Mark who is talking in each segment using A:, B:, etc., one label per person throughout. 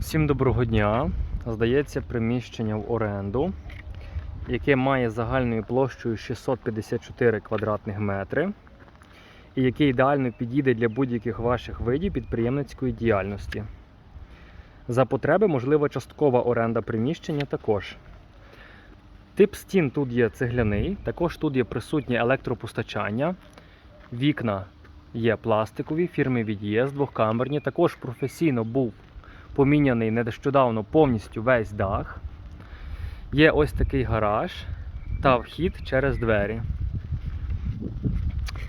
A: Всім доброго дня. Здається, приміщення в оренду, яке має загальною площею 654 квадратних метри, і яке ідеально підійде для будь-яких ваших видів підприємницької діяльності. За потреби можлива часткова оренда приміщення також. Тип стін тут є цегляний, також тут є присутнє електропостачання, вікна є пластикові, фірми VDS, двохкамерні, також професійно був поміняний нещодавно повністю весь дах. Є ось такий гараж та вхід через двері.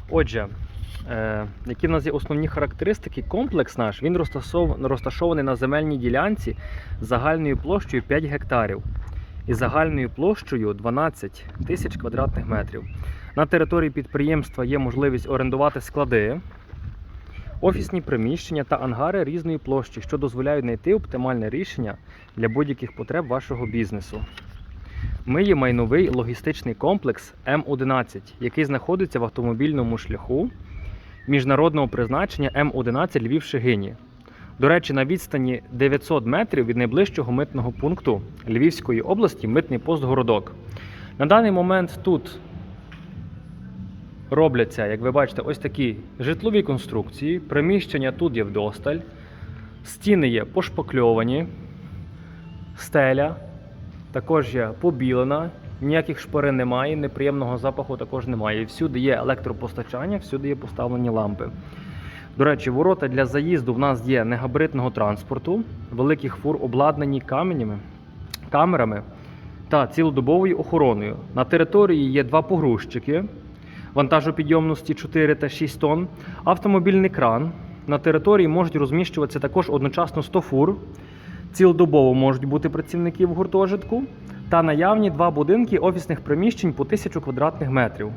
A: Отже, е, які в нас є основні характеристики? Комплекс наш він розташований на земельній ділянці загальною площею 5 гектарів і загальною площею 12 тисяч квадратних метрів. На території підприємства є можливість орендувати склади, офісні приміщення та ангари різної площі, що дозволяють знайти оптимальне рішення для будь-яких потреб вашого бізнесу. Ми є майновий логістичний комплекс М11, який знаходиться в автомобільному шляху міжнародного призначення М11 Львів Шегині. До речі, на відстані 900 метрів від найближчого митного пункту Львівської області митний пост Городок. На даний момент тут робляться, як ви бачите, ось такі житлові конструкції. Приміщення тут є вдосталь, стіни є пошпакльовані, стеля також є побілена, ніяких шпарин немає, неприємного запаху також немає. Всюди є електропостачання, всюди є поставлені лампи. До речі, ворота для заїзду в нас є негабаритного транспорту, великих фур обладнані каменями, камерами та цілодобовою охороною. На території є два погрузчики вантажопідйомності 4 та 6 тонн, автомобільний кран. На території можуть розміщуватися також одночасно 100 фур. Цілодобово можуть бути працівники в гуртожитку та наявні два будинки офісних приміщень по 1000 квадратних метрів.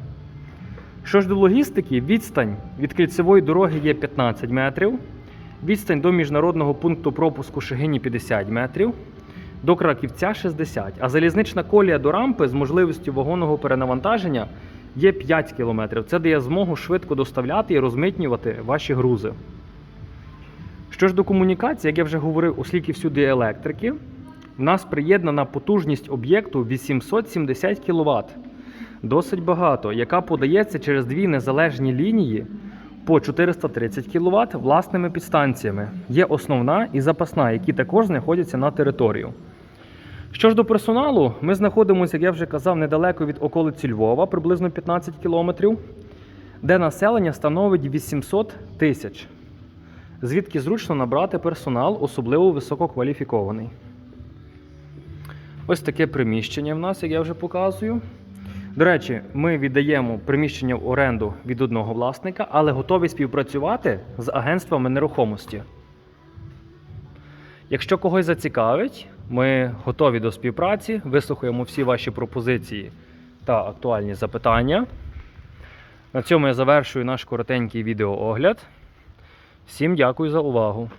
A: Що ж до логістики, відстань від кільцевої дороги є 15 метрів, відстань до міжнародного пункту пропуску Шегині 50 метрів, до Краківця 60, а залізнична колія до рампи з можливістю вагонного перенавантаження є 5 кілометрів. Це дає змогу швидко доставляти і розмитнювати ваші грузи. Що ж до комунікації, як я вже говорив, оскільки всюди електрики, в нас приєднана потужність об'єкту 870 кВт. Досить багато, яка подається через дві незалежні лінії по 430 кВт власними підстанціями. Є основна і запасна, які також знаходяться на територію. Що ж до персоналу, ми знаходимося, як я вже казав, недалеко від околиці Львова, приблизно 15 кілометрів, де населення становить 800 тисяч, звідки зручно набрати персонал, особливо висококваліфікований. Ось таке приміщення в нас, як я вже показую. До речі, ми віддаємо приміщення в оренду від одного власника, але готові співпрацювати з агентствами нерухомості. Якщо когось зацікавить, ми готові до співпраці, вислухаємо всі ваші пропозиції та актуальні запитання. На цьому я завершую наш коротенький відеоогляд. Всім дякую за увагу!